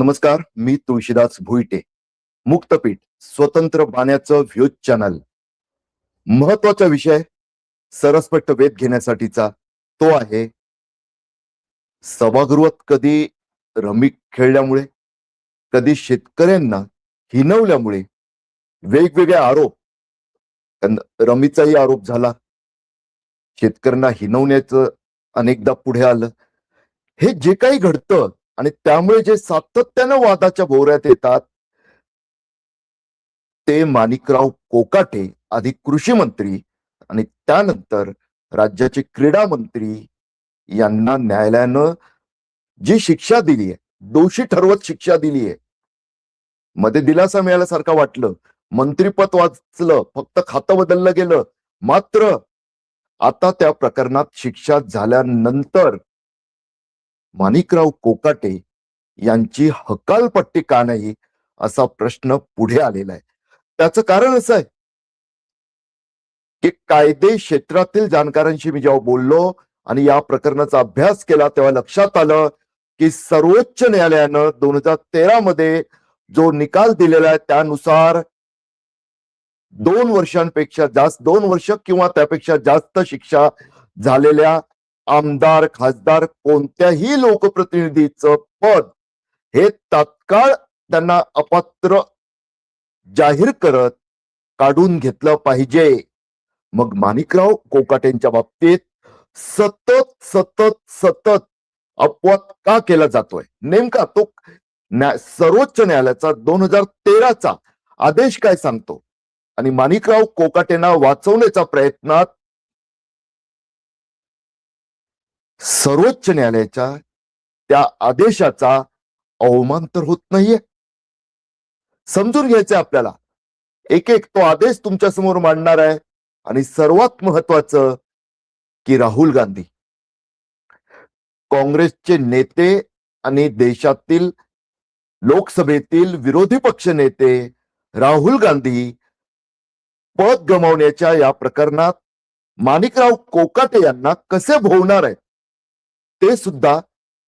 नमस्कार मी तुळशीदास भुईटे. मुक्तपीठ स्वतंत्र बाण्याचं views channel. महत्त्वाचा विषय सरसपट्ट वेध घेण्यासाठीचा तो आहे सभागृहात कधी रमी खेळल्यामुळे कधी शेतकऱ्यांना हिनवल्यामुळे वेगवेगळे आरोप रमीचाही आरोप झाला शेतकऱ्यांना हिनवण्याचं अनेकदा पुढे आलं. हे जे काही घडतं आणि त्यामुळे जे सातत्यानं वादाच्या भोवऱ्यात येतात ते माणिकराव कोकाटे आधी कृषी मंत्री आणि त्यानंतर राज्याचे क्रीडा मंत्री यांना न्यायालयानं जी शिक्षा दिली आहे दोषी ठरवत शिक्षा दिली आहे मध्ये दिलासा मिळाल्यासारखं वाटलं. मंत्रीपद वाचलं फक्त खातं बदललं गेलं. मात्र आता त्या प्रकरणात शिक्षा झाल्यानंतर माणिकराव कोकाटे यांची हकालपट्टी का नाही असा प्रश्न पुढे आलेला आहे. त्याचं कारण असं आहे की कायदे क्षेत्रातील जाणकारांशी मी जेव्हा बोललो आणि या प्रकरणाचा अभ्यास केला तेव्हा लक्षात आलं की सर्वोच्च न्यायालयानं दोन हजार तेरा मध्ये जो निकाल दिलेला आहे त्यानुसार दोन वर्षांपेक्षा जास्त दोन वर्ष किंवा त्यापेक्षा जास्त शिक्षा झालेल्या आमदार खासदार कोणत्याही लोकप्रतिनिधीचं पद हे तात्काळ त्यांना अपात्र जाहीर करत काढून घेतलं पाहिजे. मग माणिकराव कोकाटेंच्या बाबतीत सतत सतत सतत अपवाद का केला जातोय? नेमका तो न्या- सर्वोच्च न्यायालयाचा दोन हजार तेराचा आदेश काय सांगतो? आणि माणिकराव कोकाटेंना वाचवण्याच्या प्रयत्नात सर्वोच्च न्यायालयाच्या त्या आदेशाचा अवमान तर होत नाहीये. समजून घ्यायचंय आपल्याला. एक एक तो आदेश तुमच्यासमोर मांडणार आहे. आणि सर्वात महत्वाचं की राहुल गांधी. काँग्रेसचे नेते आणि देशातील लोकसभेतील विरोधी पक्ष नेते राहुल गांधी पद गमावण्याच्या या प्रकरणात माणिकराव कोकाटे यांना कसे भोवणार आहे ते सुद्धा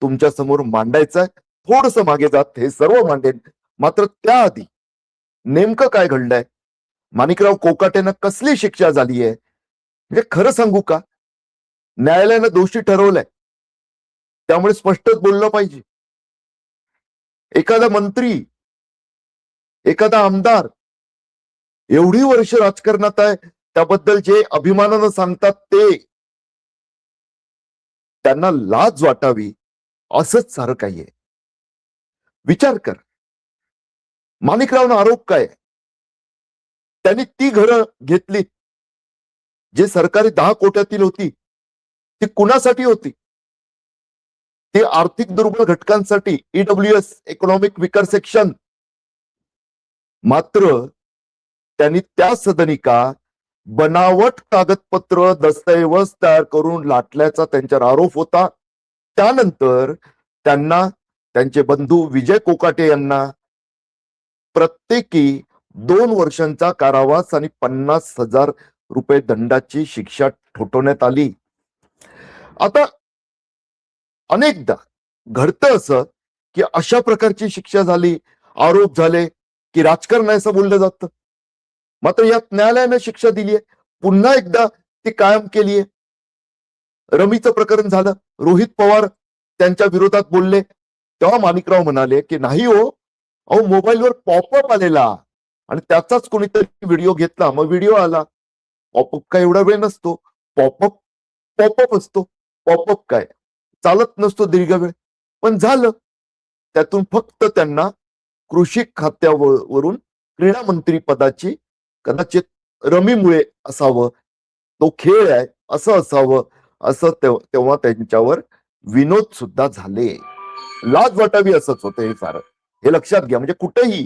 तुमच्यासमोर मांडायचं आहे थोडस मागे जात हे सर्व मांडेन. मात्र त्याआधी नेमकं काय घडलंय? माणिकराव कोकाटेनं कसली शिक्षा झाली आहे म्हणजे खरं सांगू का? न्यायालयानं दोषी ठरवलंय. त्यामुळे स्पष्टच बोललं पाहिजे. एखादा मंत्री एखादा आमदार एवढी वर्ष राजकारणात आहे त्याबद्दल जे अभिमानानं सांगतात ते त्यांना लाज वाटावी असंच सारं काही आहे. विचार कर. माणिकरावनं आरोप काय? त्यांनी ती घरं घेतली. जे सरकारी दहा कोट्यातील होती ती कुणासाठी होती? ती आर्थिक दुर्बल घटकांसाठी E W S economic weaker section मात्र त्यांनी त्या सदनिका बनावट कागदपत्र दस्तऐवज तयार करून लाटल्याचा त्यांच्यावर आरोप होता. त्यानंतर त्यांना त्यांचे बंधू विजय कोकाटे यांना प्रत्येकी दोन वर्षांचा कारावास आणि पन्नास हजार रुपये दंडाची शिक्षा ठोठवण्यात आली. आता अनेकदा घडतं असं की अशा प्रकारची शिक्षा झाली आरोप झाले की राजकारण असं बोललं जातं. मात्र यात न्यायालयाने शिक्षा दिली आहे पुन्हा एकदा ती कायम केली आहे रमीचं प्रकरण झालं. रोहित पवार त्यांच्या विरोधात बोलले. तेव्हा माणिकराव म्हणाले की नाही हो. अहो मोबाईलवर पॉपअप आलेला. आणि त्याचाच कोणीतरी व्हिडिओ घेतला. मग व्हिडिओ आला. पॉपअप काय एवढा वेळ नसतो. पॉपअप पॉपअप असतो. पॉपअप काय? चालत नसतो दीर्घ वेळ. पण झालं. त्यातून फक्त त्यांना कृषी खात्यावरून क्रीडा मंत्री पदाची कदाचित रमीमुळे असावं तो खेळ आहे असं असावं असं तेव्हा त्यांच्यावर विनोद सुद्धा झाले. लाज वाटावी असंच होतं हे सारं हे लक्षात घ्या म्हणजे कुठेही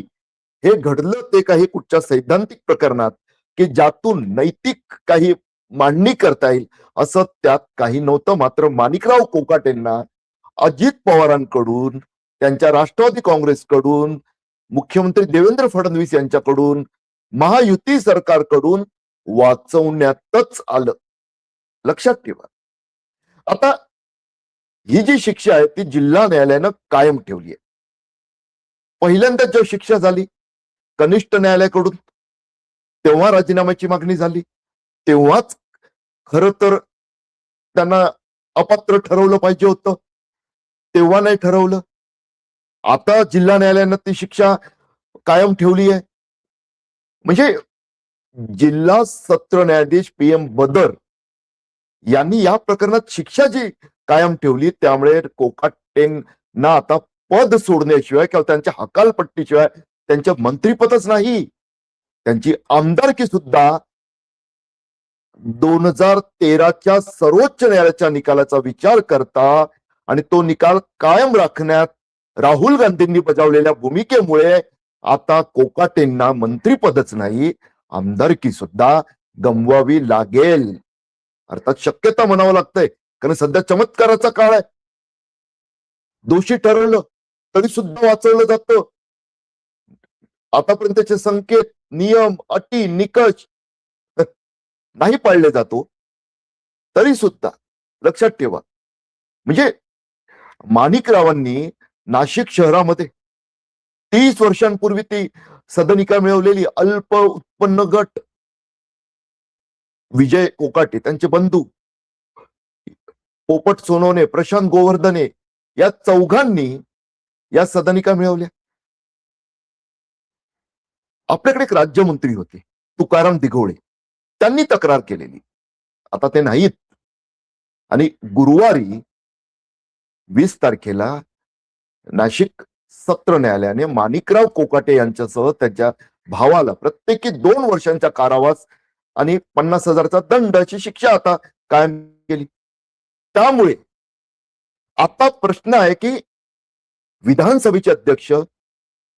हे घडलं ते काही कुठच्या सैद्धांतिक प्रकरणात की ज्यातून नैतिक काही मांडणी करता येईल असं त्यात काही नव्हतं. मात्र माणिकराव कोकाटेंना अजित पवारांकडून त्यांच्या राष्ट्रवादी काँग्रेसकडून मुख्यमंत्री देवेंद्र फडणवीस यांच्याकडून महायुती सरकारकडून वाचवण्यातच आलं. लक्षात ठेवा. आता ही जी शिक्षा आहे ती जिल्हा न्यायालयानं कायम ठेवली आहे. पहिल्यांदा जेव्हा शिक्षा झाली कनिष्ठ न्यायालयाकडून तेव्हा राजीनाम्याची मागणी झाली तेव्हाच खर तर त्यांना अपात्र ठरवलं पाहिजे होतं. तेव्हा नाही ठरवलं. आता जिल्हा न्यायालयानं ती शिक्षा कायम ठेवली आहे. म्हणजे जिल्हा सत्र न्यायाधीश पी एम बदर यांनी या प्रकरणात शिक्षा जी कायम ठेवली त्यामुळे कोकाटेंना आता पद सोडण्याशिवाय किंवा त्यांच्या हकालपट्टीशिवाय त्यांच्या मंत्रीपदच नाही. त्यांची आमदारकी सुद्धा दोन हजार तेराच्या सर्वोच्च न्यायालयाच्या निकालाचा विचार करता आणि तो निकाल कायम राखण्यात राहुल गांधींनी बजावलेल्या भूमिकेमुळे आता कोकाटेंना मंत्रीपदच नाही आमदारकी सुद्धा गमवावी लागेल. अर्थात शक्यता म्हणावं लागतंय कारण सध्या चमत्काराचा काळ आहे. दोषी ठरवलं तरी सुद्धा वाचवलं जातं. आतापर्यंतचे संकेत नियम अटी निकष नाही पाळले जातो. तरी सुद्धा लक्षात ठेवा. म्हणजे माणिकरावांनी नाशिक शहरामध्ये तीस वर्षांपूर्वी ती सदनिका मिळवलेली अल्प उत्पन्न गट. विजय कोकाटे त्यांचे बंधू. पोपट सोनवणे प्रशांत गोवर्धने या चौघांनी या सदनिका मिळवल्या. आपल्याकडे एक राज्यमंत्री होते तुकाराम दिघोळे. त्यांनी तक्रार केलेली. आता ते नाहीत. आणि गुरुवारी वीस तारखेला नाशिक सत्र न्यायालयाने माणिकराव कोकाटे यांच्यासह त्यांच्या भावाला प्रत्येकी दोन वर्षांचा कारावास आणि पन्नास हजारचा दंड अशी शिक्षा आता कायम केली. त्यामुळे आता प्रश्न आहे की विधानसभेचे अध्यक्ष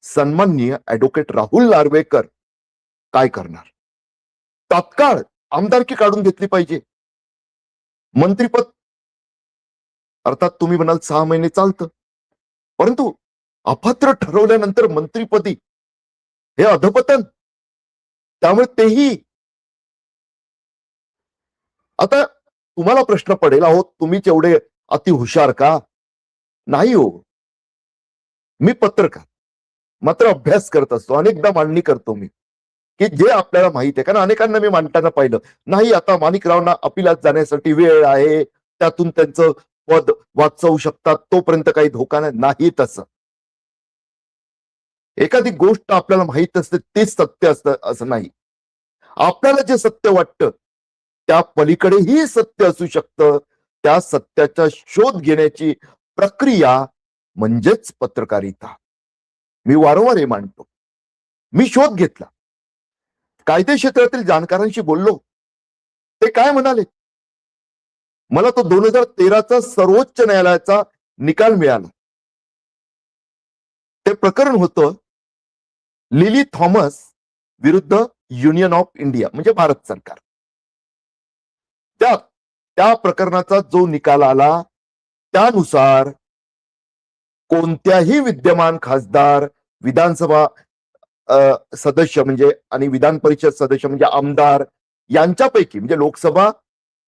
सन्माननीय ऍडव्होकेट राहुल नार्वेकर काय करणार? तात्काळ आमदारकी काढून घेतली पाहिजे. मंत्रीपद अर्थात तुम्ही म्हणाल सहा महिने चालतं. परंतु अपात्र ठरवल्यानंतर मंत्रीपदी. हे अधपतन. त्यामुळे तेही. आता तुम्हाला प्रश्न पडेल अहो तुम्हीच एवढे अति हुशार का? नाही हो. मी पत्रकार. मात्र अभ्यास करत असतो. अनेकदा मांडणी करतो मी. की जे आपल्याला माहीत आहे. कारण अनेकांना मी मांडताना पाहिलं. नाही आता माणिकरावना अपिलात जाण्यासाठी वेळ आहे. त्यातून त्यांचं पद वाचवू शकतात. तोपर्यंत काही धोका नाही. तसं. एखादी गोष्ट आपल्याला माहीत असते तेच सत्य असतं असं नाही. आपल्याला जे सत्य वाटतं त्या पलीकडेही सत्य असू शकतं. त्या सत्याचा शोध घेण्याची प्रक्रिया म्हणजेच पत्रकारिता. मी वारंवार हे मांडतो. मी शोध घेतला. कायदे क्षेत्रातील जाणकारांशी बोललो. ते काय म्हणाले? मला तो दोन हजार तेराचा सर्वोच्च न्यायालयाचा निकाल मिळाला. ते प्रकरण होतं लिली थॉमस विरुद्ध युनियन ऑफ इंडिया म्हणजे भारत सरकार. त्या त्या प्रकरणाचा जो निकाल आला त्यानुसार कोणत्याही विद्यमान खासदार विधानसभा सदस्य म्हणजे आणि विधान परिषद सदस्य म्हणजे आमदार यांच्यापैकी म्हणजे लोकसभा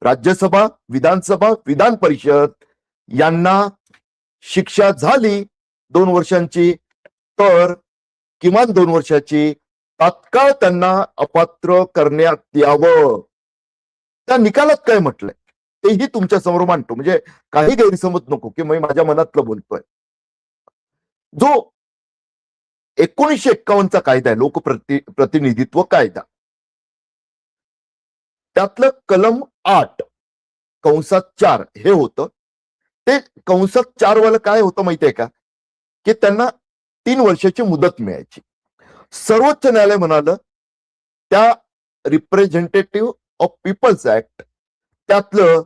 राज्यसभा विधानसभा विधान परिषद यांना शिक्षा झाली दोन वर्षांची तर किमान दोन वर्षाची तात्काळ त्यांना अपात्र करण्यात यावं. त्या निकालात काय म्हटलंय? तेही तुमच्यासमोर मांडतो. म्हणजे काही गैरसमज नको की मी माझ्या मनातलं बोलतोय. जो एकोणीसशे एक्कावन्नचा कायदा आहे लोकप्रति प्रतिनिधित्व कायदा. त्यातलं कलम आठ कंसात चार हे होतं. ते कंसात चार वाला काय होतं माहितीये का? की त्यांना तीन वर्षाची मुदत मिळायची. सर्वोच्च न्यायालय म्हणालं त्या रिप्रेझेंटेटिव्ह ऑफ पीपल्स ऍक्ट त्यातलं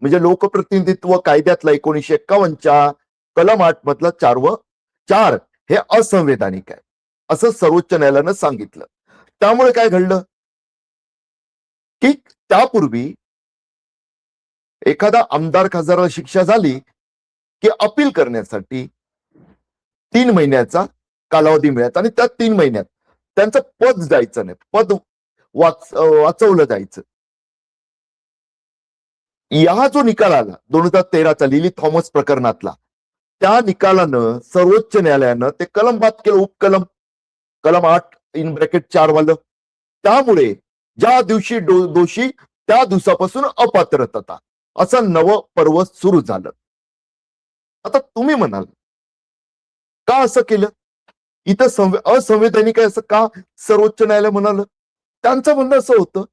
म्हणजे लोकप्रतिनिधित्व कायद्यातला एकोणीसशे एक्कावन्नच्या कलम आठ मधला चारव चार हे असंवैधानिक आहे. असं सर्वोच्च न्यायालयानं सांगितलं. त्यामुळे काय घडलं? की त्यापूर्वी एखादा आमदार खासदाराला शिक्षा झाली की अपील करण्यासाठी तीन महिन्याचा कालावधी मिळायचा आणि त्या तीन महिन्यात त्यांचं पद जायचं नाही. पद वाच वाचवलं जायचं. या जो निकाल आला दोन हजार तेराचा लिली थॉमस प्रकरणातला त्या निकालानं सर्वोच्च न्यायालयानं ते कलम बाद केलं उपकलम कलम आठ इन ब्रॅकेट चार वालं त्यामुळे ज्या दिवशी दो- दोषी त्या दिवसापासून अपात्रता असं नवं पर्व सुरू झालं. आता तुम्ही म्हणाल का असं केलं? इथं संव असंवैधानिक आहे असं का सर्वोच्च न्यायालय म्हणाल? त्यांचं म्हणणं असं होतं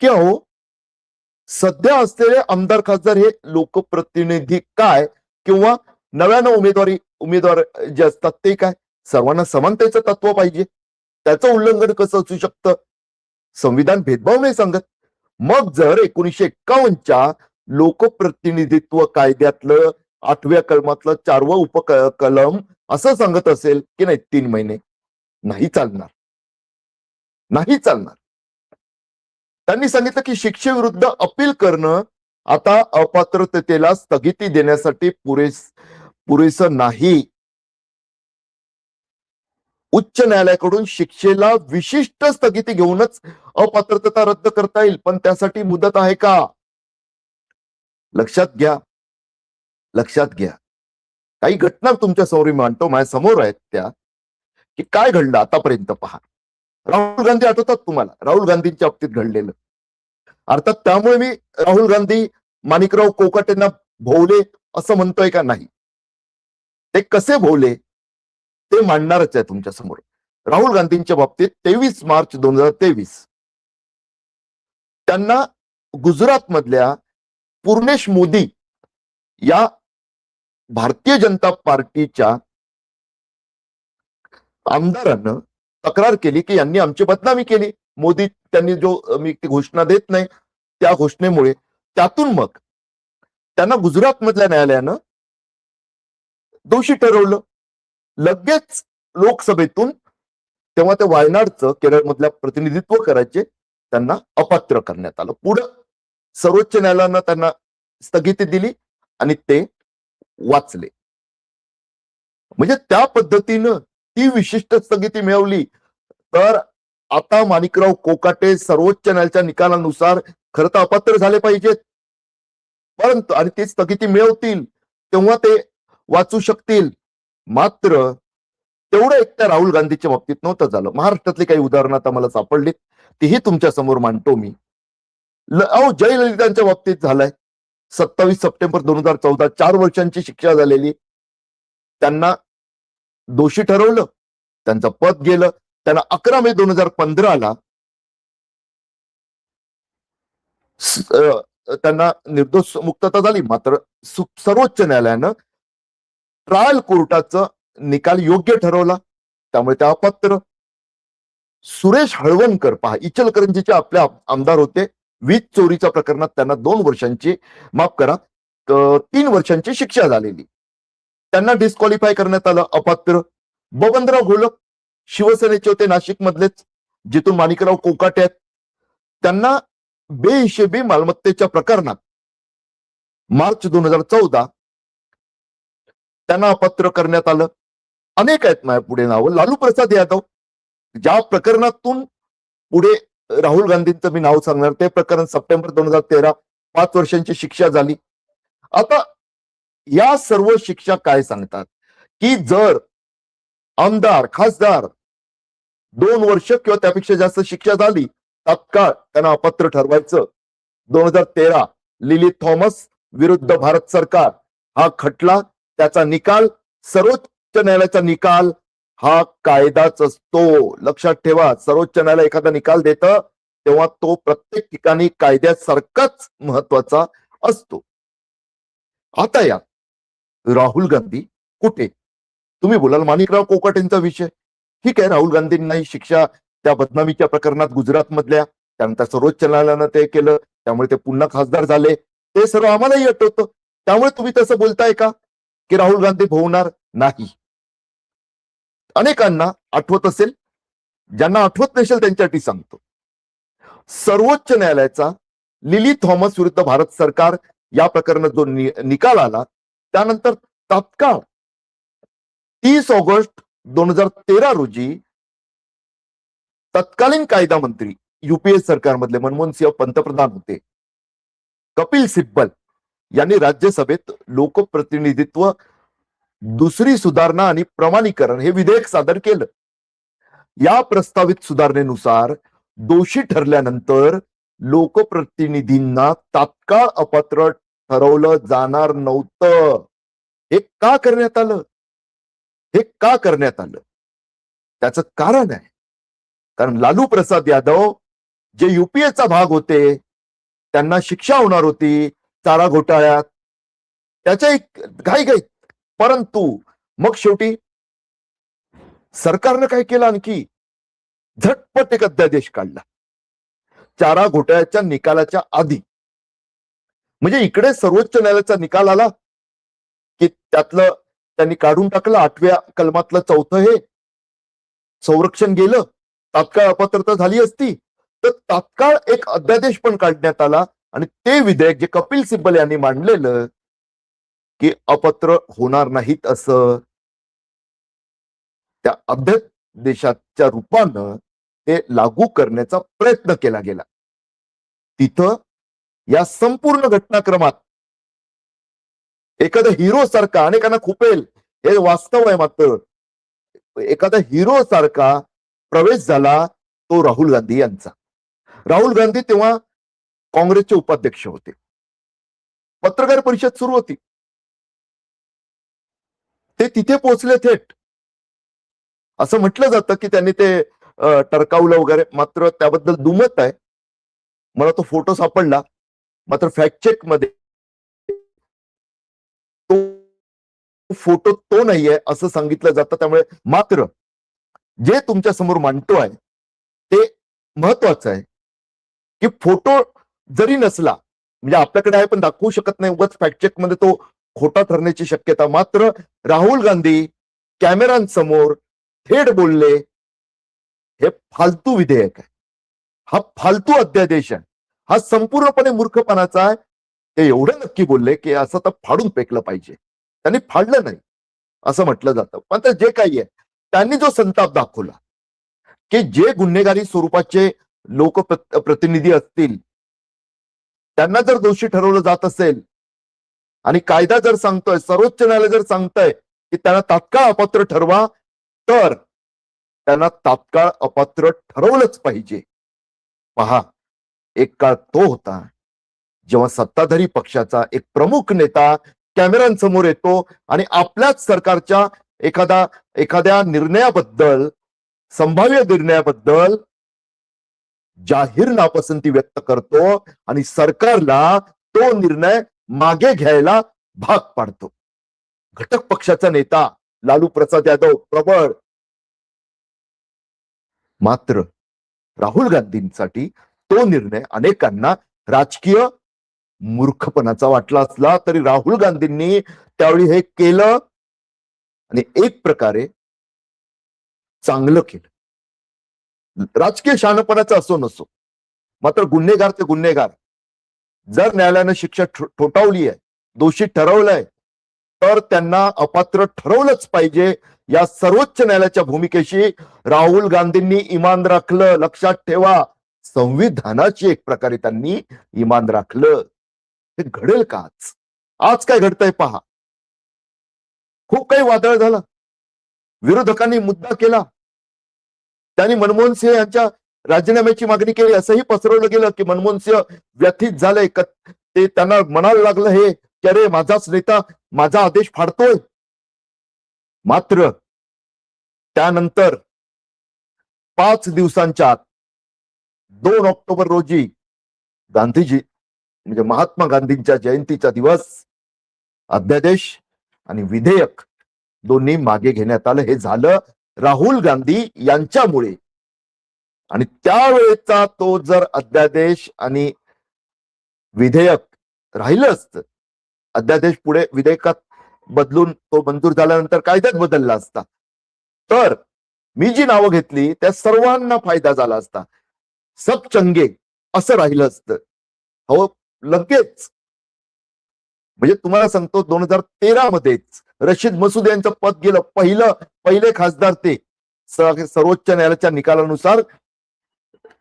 की अहो सध्या असलेले आमदार खासदार हे लोकप्रतिनिधी काय किंवा नव्यानं उमेदवारी उमेदवार जे असतात ते काय? सर्वांना समानतेचं तत्व पाहिजे. त्याचं उल्लंघन कसं असू शकतं? संविधान भेदभाव नाही सांगत. मग जर एकोणीशे एक्कावन्नच्या लोकप्रतिनिधित्व कायद्यातलं आठव्या कलमातलं चारवं उप कलम असं सांगत असेल की नाही तीन महिने. नाही चालणार. नाही चालणार. त्यांनी सांगितलं की शिक्षेविरुद्ध अपील करणं आता अपात्रतेला स्थगिती देण्यासाठी पुरेस पुरेसं नाही. उच्च न्यायालयाकडून शिक्षेला विशिष्ट स्थगिती घेऊनच अपात्रता रद्द करता येईल पण त्यासाठी मुदत आहे का? लक्षात घ्या. लक्षात घ्या. काही घटना तुमच्यासमोर मी मांडतो माझ्यासमोर आहेत त्या की काय घडलं आतापर्यंत पहा. राहुल गांधी आठवतात तुम्हाला? राहुल गांधींच्या बाबतीत घडलेलं. अर्थात त्यामुळे मी राहुल गांधी माणिकराव यांना भोवले असं म्हणतोय का नाही? ते कसे भोवले? ते मांडणारच आहे तुमच्यासमोर. राहुल गांधींच्या बाबतीत तेवीस मार्च दोन हजार तेवीस. त्यांना गुजरात मधल्या पूर्णेश मोदी या भारतीय जनता पार्टीच्या आमदारानं तक्रार केली की यांनी आमची बदनामी केली. मोदी त्यांनी जो मी ती घोषणा देत नाही त्या घोषणेमुळे. त्यातून मग त्यांना गुजरात मधल्या न्यायालयानं दोषी ठरवलं. लगेच लोकसभेतून तेव्हा ते वायनाडचं केरळमधल्या प्रतिनिधित्व करायचे त्यांना अपात्र करण्यात आलं. पुढं सर्वोच्च न्यायालयानं त्यांना स्थगिती दिली आणि ते वाचले. म्हणजे त्या पद्धतीनं ती विशिष्ट स्थगिती मिळवली. तर आता माणिकराव कोकाटे सर्वोच्च न्यायालयाच्या निकालानुसार खरं तर अपात्र झाले पाहिजेत. परंतु आणि ती स्थगिती मिळवतील तेव्हा ते वाचू शकतील. मात्र तेवढं एक त्या राहुल गांधीच्या बाबतीत नव्हतं झालं. महाराष्ट्रातली काही उदाहरणं आता मला सापडलीत. तीही तुमच्यासमोर मांडतो मी. ल- अहो जयललितांच्या बाबतीत झालंय. सत्तावीस सप्टेंबर दोन हजार चौदा चार वर्षांची शिक्षा झालेली. त्यांना दोषी ठरवलं. त्यांचं पद गेलं. त्यांना अकरा मे दोन हजार पंधराला त्यांना निर्दोष मुक्तता झाली. मात्र सर्वोच्च न्यायालयानं ट्रायल कोर्टाचा निकाल योग्य ठरवला. त्यामुळे त्या अपात्र. सुरेश हळवणकर पहा इचलकरंजीचे आपले आमदार होते. वीज चोरीच्या प्रकरणात त्यांना दोन वर्षांची माफ करा तीन वर्षांची शिक्षा झालेली. त्यांना डिस्क्वालिफाय करण्यात आलं अपात्र. बबनराव घोलक शिवसेनेचे होते नाशिक मधलेच जिथून माणिकराव कोकाटे आहेत. त्यांना बेहिशेबी मालमत्तेच्या प्रकरणात मार्च दोन हजार चौदा त्यांना अपात्र करण्यात आलं. अनेक आहेत माझ्या पुढे नावं. लालू प्रसाद यादव ज्या प्रकरणातून पुढे राहुल गांधींचं मी नाव सांगणार. ते प्रकरण सप्टेंबर दोन हजार तेरा पाच वर्षांची शिक्षा झाली. आता या सर्व शिक्षा काय सांगतात? की जर आमदार खासदार दोन वर्ष किंवा त्यापेक्षा जास्त शिक्षा झाली तत्काळ त्यांना अपात्र ठरवायचं. दोन हजार तेरा लिली थॉमस विरुद्ध भारत सरकार. हा खटला त्याचा निकाल सर्वोच्च न्यायालयाचा निकाल हा कायदाच असतो. लक्षात ठेवा सर्वोच्च न्यायालय एखादा निकाल देतं तेव्हा तो प्रत्येक ठिकाणी कायद्यासारखाच महत्त्वाचा असतो. आता या. राहुल गांधी कुठे? तुम्ही बोलाल माणिकराव कोकाटेंचा विषय. ठीक आहे राहुल गांधींनाही शिक्षा त्या बदनामीच्या प्रकरणात गुजरात मधल्या त्यानंतर सर्वोच्च न्यायालयानं ते केलं त्यामुळे ते पुन्हा खासदार झाले. ते सर्व आम्हालाही आठवतं. त्यामुळे तुम्ही तसं बोलताय का? की राहुल गांधी भोवणार नाही. अनेकांना आठवत असेल ज्यांना आठवत नसेल त्यांच्यासाठी सांगतो. सर्वोच्च न्यायालयाचा लिली थॉमस विरुद्ध भारत सरकार या प्रकरणात जो नि- निकाल आला त्यानंतर तात्काळ तीस ऑगस्ट दोन हजार तेरा रोजी तत्कालीन कायदा मंत्री युपीए सरकारमधले मनमोहन सिंह पंतप्रधान होते. कपिल सिब्बल यांनी राज्यसभेत लोकप्रतिनिधित्व दुसरी सुधारणा आणि प्रमाणीकरण हे विधेयक सादर केलं. या प्रस्तावित सुधारणेनुसार दोषी ठरल्यानंतर लोकप्रतिनिधींना तात्काळ अपात्र ठरवलं जाणार नव्हतं. हे का करण्यात आलं? हे का करण्यात आलं? त्याचं कारण आहे. कारण लालू प्रसाद यादव जे युपीएचा भाग होते त्यांना शिक्षा होणार होती चारा घोटाळ्यात. त्याच्या एक घाई घाई परंतु मग शेवटी सरकारनं काय केलं आणखी? झटपट एक अध्यादेश काढला. चारा घोटाळ्याच्या निकालाच्या आधी. म्हणजे इकडे सर्वोच्च न्यायालयाचा निकाल आला की त्यातलं त्यांनी काढून टाकलं आठव्या कलमातलं चौथं हे. संरक्षण गेलं तात्काळ अपात्रता झाली असती तर तात्काळ एक अध्यादेश पण काढण्यात आला आणि ते विधेयक जे कपिल सिब्बल यांनी मांडलेलं की अपत्र होणार नाहीत असं. त्या अध्यादेशाच्या रूपानं ते लागू करण्याचा प्रयत्न केला गेला. तिथं या संपूर्ण घटनाक्रमात एखादा हिरो सारखा अनेकांना खुपेल हे वास्तव आहे मात्र. एखादा हिरो सारखा प्रवेश झाला तो राहुल गांधी यांचा. राहुल गांधी तेव्हा काँग्रेसचे उपाध्यक्ष होते. पत्रकार परिषद सुरू होती. ते तिथे पोहोचले थेट. असं म्हटलं जातं की त्यांनी ते टरकावलं वगैरे मात्र त्याबद्दल दुमत आहे. मला तो फोटो सापडला. मात्र फॅक्ट चेकमध्ये तो फोटो तो नाहीये असं सांगितलं जातं. त्यामुळे मात्र जे तुमच्यासमोर मांडतो आहे ते महत्वाचं आहे. की फोटो जरी नसला म्हणजे आपल्याकडे आहे पण दाखवू शकत नाही उगाच फॅक्ट चेकमध्ये तो खोटा ठरण्याची शक्यता मात्र राहुल गांधी कॅमेरांसमोर थेट बोलले हे फालतू विधेयक आहे. हा फालतू अध्यादेश आहे. हा संपूर्णपणे मूर्खपणाचा आहे. ते एवढं नक्की बोलले की असं तर फाडून फेकलं पाहिजे. त्यांनी फाडलं नाही असं म्हटलं जातं. पण जे काही आहे त्यांनी जो संताप दाखवला की जे गुन्हेगारी स्वरूपाचे लोक प्रतिनिधी असतील त्यांना जर दोषी ठरवलं जात असेल आणि कायदा जर सांगतोय सर्वोच्च न्यायालय जर सांगतंय की त्यांना तात्काळ अपात्र ठरवा तर त्यांना तात्काळ अपात्र ठरवलंच पाहिजे. पहा एक काळ तो होता जेव्हा सत्ताधारी पक्षाचा एक प्रमुख नेता कॅमेऱ्यांसमोर येतो आणि आपल्याच सरकारच्या एखादा एखाद्या निर्णयाबद्दल संभाव्य निर्णयाबद्दल जाहीर नापसंती व्यक्त करतो आणि सरकारला तो निर्णय मागे घ्यायला भाग पाडतो. घटक पक्षाचा नेता लालू प्रसाद यादव प्रबळ. मात्र राहुल गांधींसाठी तो निर्णय अनेकांना राजकीय मूर्खपणाचा वाटला असला तरी राहुल गांधींनी त्यावेळी हे केलं आणि एक प्रकारे चांगलं केलं. राजकीय शहाणपणाचं असो नसो मात्र गुन्हेगार ते गुन्हेगार. जर न्यायालयानं शिक्षा ठो- ठोठावली आहे दोषी ठरवलंय तर त्यांना अपात्र ठरवलंच पाहिजे. या सर्वोच्च न्यायालयाच्या भूमिकेशी राहुल गांधींनी इमान राखलं. लक्षात ठेवा संविधानाची एक प्रकारे त्यांनी इमान राखलं. हे घडेल का आज? आज काय घडतंय पहा. खूप काही वादळ झालं. विरोधकांनी मुद्दा केला. त्यांनी मनमोहन सिंह यांच्या राजीनाम्याची मागणी केली असंही पसरवलं गेलं की मनमोहन सिंह व्यथित झालंय. ते त्यांना म्हणायला लागलं हे की अरे माझाच नेता माझा आदेश फाडतोय. मात्र त्यानंतर पाच दिवसांच्या आत दोन ऑक्टोबर रोजी गांधीजी म्हणजे महात्मा गांधींच्या जयंतीचा दिवस अध्यादेश आणि विधेयक दोन्ही मागे घेण्यात आलं. हे झालं राहुल गांधी यांच्यामुळे. आणि त्यावेळेचा तो जर अध्यादेश आणि विधेयक राहिलं असतं अध्यादेश पुढे विधेयकात बदलून तो मंजूर झाल्यानंतर कायद्यात बदलला असता तर मी जी नावं घेतली त्या सर्वांना फायदा झाला असता. सब चंगे असं राहिलं असतं. हो लगेच. म्हणजे तुम्हाला सांगतो दोन हजार तेरा मध्येच रशीद मसूद यांचं पद गेलं पहिलं पहिले खासदार ते. सर्वोच्च न्यायालयाच्या निकालानुसार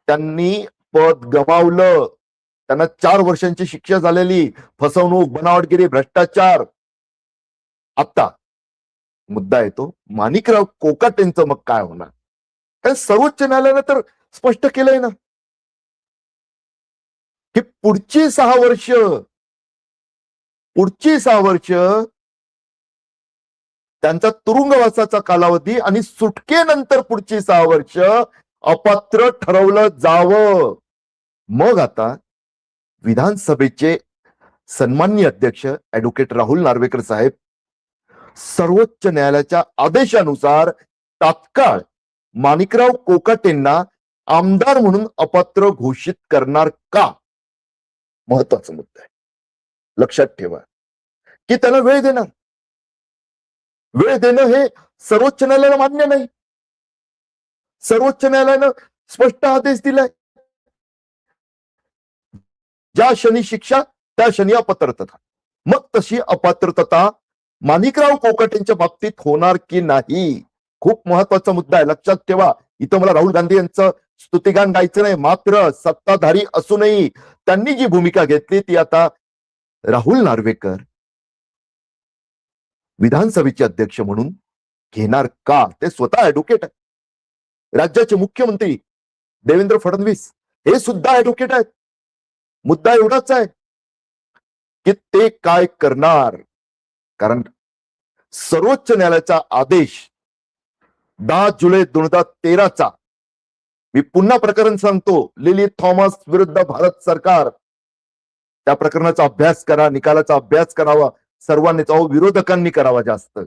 त्यांनी पद गमावलं. त्यांना चार वर्षांची शिक्षा झालेली. फसवणूक बनावटगिरी भ्रष्टाचार. आता मुद्दा येतो माणिकराव कोकाटेंचं मग काय होणार? कारण सर्वोच्च न्यायालयानं तर स्पष्ट केलंय ना. की पुढची सहा वर्ष पुढची सहा वर्ष त्यांचा तुरुंगवासाचा कालावधी आणि सुटकेनंतर पुढची सहा वर्ष अपात्र ठरवलं जावं. मग आता विधानसभेचे सन्मान्य अध्यक्ष ऍडव्होकेट राहुल नार्वेकर साहेब सर्वोच्च न्यायालयाच्या आदेशानुसार तात्काळ माणिकराव कोकाटेंना आमदार म्हणून अपात्र घोषित करणार का? महत्त्वाचा मुद्दा आहे. लक्षात ठेवा की त्याला वेळ देणार वेळ देणं हे सर्वोच्च न्यायालयाला मान्य नाही. सर्वोच्च न्यायालयानं स्पष्ट आदेश दिलाय. ज्या क्षणी शिक्षा त्या क्षणी अपात्रता. मग तशी अपात्रता माणिकराव कोकाटेंच्या बाबतीत होणार की नाही? खूप महत्त्वाचा मुद्दा आहे. लक्षात ठेवा इथं मला राहुल गांधी यांचं स्तुतिगान गायचं नाही मात्र सत्ताधारी असूनही त्यांनी जी भूमिका घेतली ती आता राहुल नार्वेकर विधानसभेचे अध्यक्ष म्हणून घेणार का? ते स्वतः ऍडव्होकेट आहे. राज्याचे मुख्यमंत्री देवेंद्र फडणवीस हे सुद्धा ऍडव्होकेट आहेत. मुद्दा एवढाच आहे की ते काय करणार? कारण सर्वोच्च न्यायालयाचा आदेश दहा जुलै दोन हजार तेराचा मी पुन्हा प्रकरण सांगतो लिली थॉमस विरुद्ध भारत सरकार. त्या प्रकरणाचा अभ्यास करा निकालाचा अभ्यास करावा सर्वांनीच जाऊ विरोधकांनी करावा जास्त.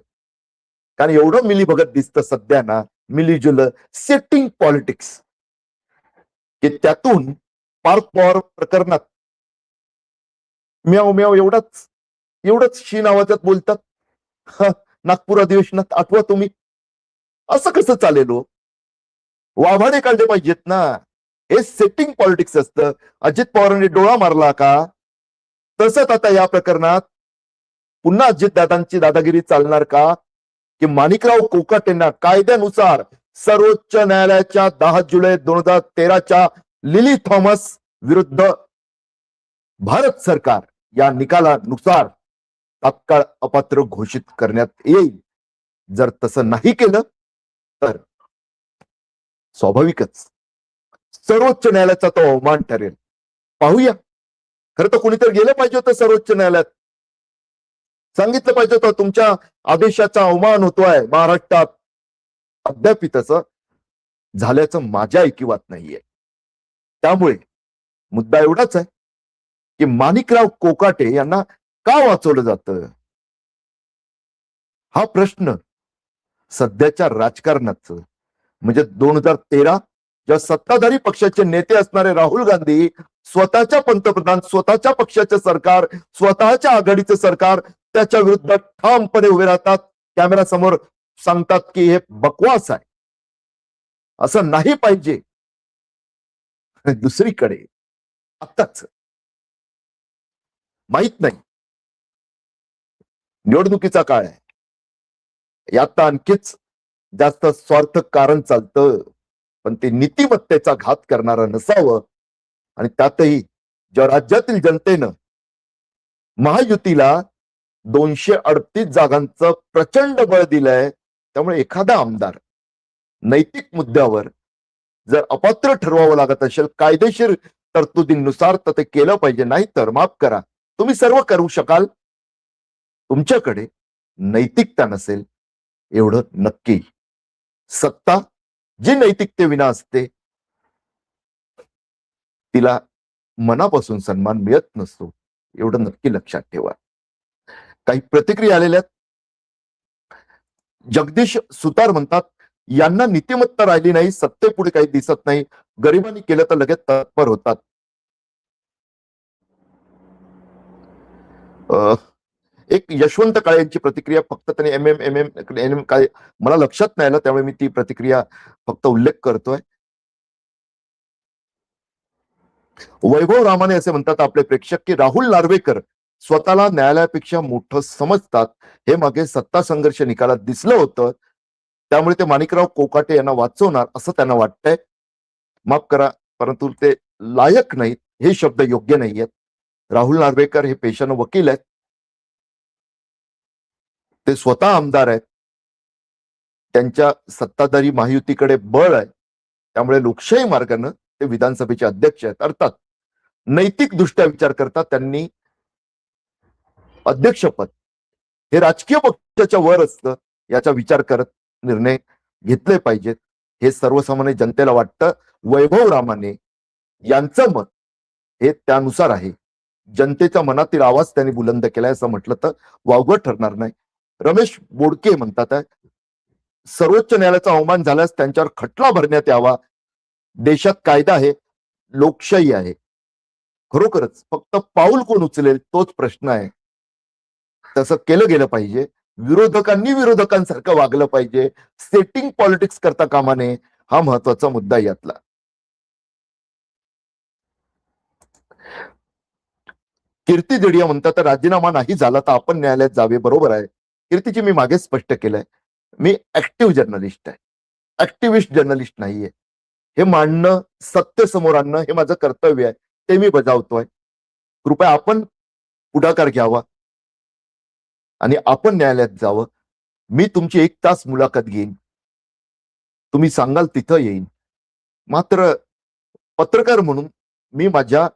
कारण एवढं मिली भगत दिसतं सध्या ना मिलीजुल सेटिंग पॉलिटिक्स की त्यातून पार्क पॉवर प्रकरणात म्याव म्याव एवढाच एवढंच शी नावाजात बोलतात. नागपूर अधिवेशनात आठवा तुम्ही. असं कसं चालेल हो? वाभाडे काढले पाहिजेत ना. हे सेटिंग पॉलिटिक्स असतं. अजित पवारांनी डोळा मारला का? तसंच आता या प्रकरणात पुन्हा अजित दादांची दादागिरी चालणार का? की माणिकराव कोकट यांना कायद्यानुसार सर्वोच्च न्यायालयाच्या दहा जुलै दोन हजार तेराच्या लिली थॉमस विरुद्ध भारत सरकार या निकालानुसार तात्काळ अपात्र घोषित करण्यात येईल. जर तसं नाही केलं तर स्वाभाविकच सर्वोच्च न्यायालयाचा तो अवमान ठरेल. पाहूया. खरं तर कोणीतरी गेलं पाहिजे होतं सर्वोच्च न्यायालयात. सांगितलं पाहिजे होतं तुमच्या आदेशाचा अवमान होतोय महाराष्ट्रात. अद्याप तसं झाल्याचं माझ्या ऐकिवात नाहीये. त्यामुळे मुद्दा एवढाच आहे की माणिकराव कोकाटे यांना का वाचवलं जातं? हा प्रश्न सध्याच्या राजकारणाचं म्हणजे दोन हजार तेरा ज्या सत्ताधारी पक्षाचे नेते असणारे राहुल गांधी स्वतःच्या पंतप्रधान स्वतःच्या पक्षाचे सरकार स्वतःच्या आघाडीचं सरकार त्याच्या विरुद्ध ठामपणे उभे राहतात. कॅमेरा समोर सांगतात की हे बकवास आहे. असं नाही पाहिजे. दुसरीकडे आत्ताच माहीत नाही. निवडणुकीचा काळ आहे. यात आणखीच जास्त स्वार्थ कारण चालतं. पण ते नीतिमत्तेचा घात करणारं नसावं. आणि त्यातही ज्या राज्यातील जनतेनं महायुतीला दोनशे अडतीस जागांचं प्रचंड बळ दिलंय त्यामुळे एखादा आमदार नैतिक मुद्द्यावर जर अपात्र ठरवावं लागत असेल कायदेशीर तरतुदींनुसार तर ते केलं पाहिजे नाही तर माफ करा. तुम्ही सर्व करू शकाल. तुमच्याकडे नैतिकता नसेल एवढं नक्की. सत्ता जी नैतिकतेविना असते तिला मनापासून सन्मान मिळत नसतो एवढं नक्की लक्षात ठेवा. काही प्रतिक्रिया आलेल्या जगदीश सुतार म्हणतात यांना नीतिमत्ता राहिली नाही सत्तेपुढे काही दिसत नाही. गरिबांनी केलं तर लगेच तत्पर होतात. अं, एक यशवंत काळे यांची प्रतिक्रिया फक्त त्यांनी एम एम एम एम एम एम काय मला लक्षात नाही आलं त्यामुळे मी ती प्रतिक्रिया फक्त उल्लेख करतोय. वैभव रामाने असे म्हणतात आपले प्रेक्षक की राहुल नार्वेकर स्वतःला न्यायालयापेक्षा मोठं समजतात. हे मागे सत्ता संघर्ष निकालात दिसलं होतं. त्यामुळे ते माणिकराव कोकाटे यांना वाचवणार असं त्यांना वाटतंय. माफ करा परंतु ते लायक नाहीत. हे शब्द योग्य नाही आहेत राहुल नार्वेकर हे पेशानं वकील आहेत. ते स्वतः आमदार आहेत. त्यांच्या सत्ताधारी महायुतीकडे बळ आहे. त्यामुळे लोकशाही मार्गानं ते विधानसभेचे अध्यक्ष आहेत. अर्थात नैतिक दृष्ट्या विचार करता त्यांनी अध्यक्षपद हे राजकीय पक्षाच्या वर असतं याचा विचार करत निर्णय घेतले पाहिजेत. हे सर्वसामान्य जनतेला वाटतं. वैभव रामाने यांचं मत हे त्यानुसार आहे. जनतेच्या मनातील आवाज त्यांनी बुलंद केलाय असं म्हटलं तर वावगं ठरणार नाही. रमेश बोडके म्हणतात सर्वोच्च न्यायालयाचा अवमान झाल्यास त्यांच्यावर खटला भरण्यात यावा. देशात कायदा आहे लोकशाही आहे. खरोखरच फक्त पाऊल कोण उचलेल तोच प्रश्न आहे. तसं केलं गेलं पाहिजे. विरोधकांनी विरोधकांसारखं वागलं पाहिजे. सेटिंग पॉलिटिक्स करता कामा नये हा महत्त्वाचा मुद्दा यातला. कीर्ती दिडिया म्हणतात तर राजीनामा नाही झाला तर आपण न्यायालयात जावे. बरोबर आहे. कीर्तीची मी मागे स्पष्ट केलंय. मी ऍक्टिव्ह जर्नलिस्ट आहे. ऍक्टिव्हिस्ट जर्नलिस्ट नाहीये. हे मांडणं सत्य समोर आणणं हे माझं कर्तव्य आहे. ते मी बजावतोय. कृपया आपण पुढाकार घ्यावा. आणि आपण न्यायालयात जावं. मी तुमची एक तास मुलाखत घेईन. तुम्ही सांगाल तिथं येईन. मात्र पत्रकार म्हणून मी माझ्या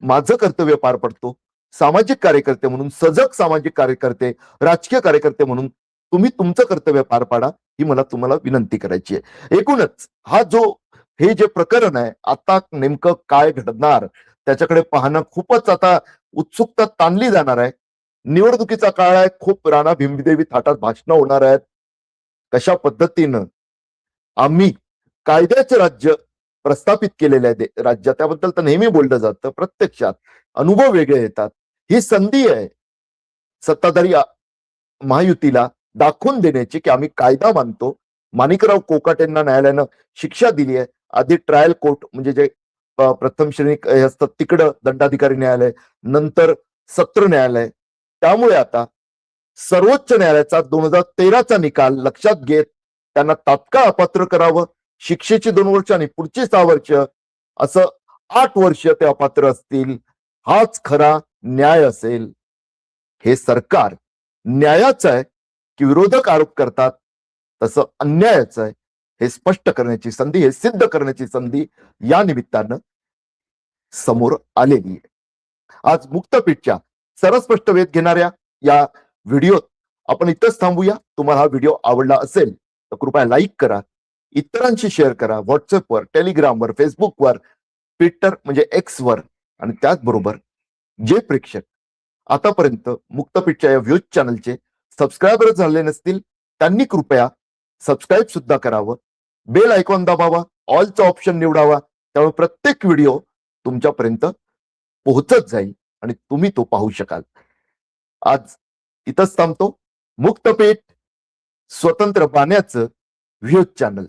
माझं कर्तव्य पार पडतो. सामाजिक कार्यकर्ते म्हणून सजग सामाजिक कार्यकर्ते राजकीय कार्यकर्ते म्हणून तुम्ही तुमचं कर्तव्य पार पाडा ही मला तुम्हाला विनंती करायची आहे. एकूणच हा जो हे जे प्रकरण आहे आता नेमकं काय घडणार? त्याच्याकडे पाहणं खूपच आता उत्सुकता ताणली जाणार आहे. निवडणुकीचा काळ आहे खूप राणा भीमदेवी थाटात भाषणं होणार आहेत. कशा पद्धतीनं? आम्ही कायद्याचे राज्य प्रस्थापित केलेलं आहे. राज्य त्याबद्दल तर नेहमी बोललं जातं प्रत्यक्षात. अनुभव वेगळे येतात. ही संधी आहे सत्ताधारी महायुतीला दाखवून देण्याची की आम्ही कायदा मानतो. माणिकराव कोकाटेंना न्यायालयानं शिक्षा दिली आहे. आधी ट्रायल कोर्ट म्हणजे जे प्रथम श्रेणी हे तिकडं दंडाधिकारी न्यायालय नंतर सत्र न्यायालय. त्यामुळे आता सर्वोच्च न्यायालयाचा दोन हजार तेराचा निकाल लक्षात घेत त्यांना तात्काळ अपात्र करावं शिक्षेची दोन वर्ष आणि पुढची सहा वर्ष असं आठ वर्ष ते अपात्र असतील हाच खरा न्याय असेल. हे सरकार न्यायाचं आहे की विरोधक आरोप करतात तसं अन्यायाचं आहे. हे स्पष्ट करण्याची संधी हे सिद्ध करण्याची संधी या निमित्तानं समोर आलेली आहे. आज मुक्तपीठच्या सरस्पष्ट वेध घेणाऱ्या या व्हिडिओत आपण इथंच थांबूया. तुम्हाला हा व्हिडिओ आवडला असेल तर कृपया लाईक करा इतरांशी शेअर करा. व्हॉट्सअपवर टेलिग्रामवर फेसबुकवर ट्विटर म्हणजे एक्स वर आणि त्याचबरोबर जे प्रेक्षक आतापर्यंत मुक्तपीठच्या या व्ह्यूज चॅनलचे सबस्क्रायबर झाले नसतील त्यांनी कृपया सबस्क्राईब सुद्धा करावं. बेल आयकॉन दाबावा ऑलचा ऑप्शन निवडावा त्यामुळे प्रत्येक व्हिडिओ तुमच्यापर्यंत पोहोचत जाईल आणि तुम्ही तो पाहू शकाल. आज इथंच थांबतो. मुक्तपेठ स्वतंत्र पाण्याचं व्ह्यूज चॅनल.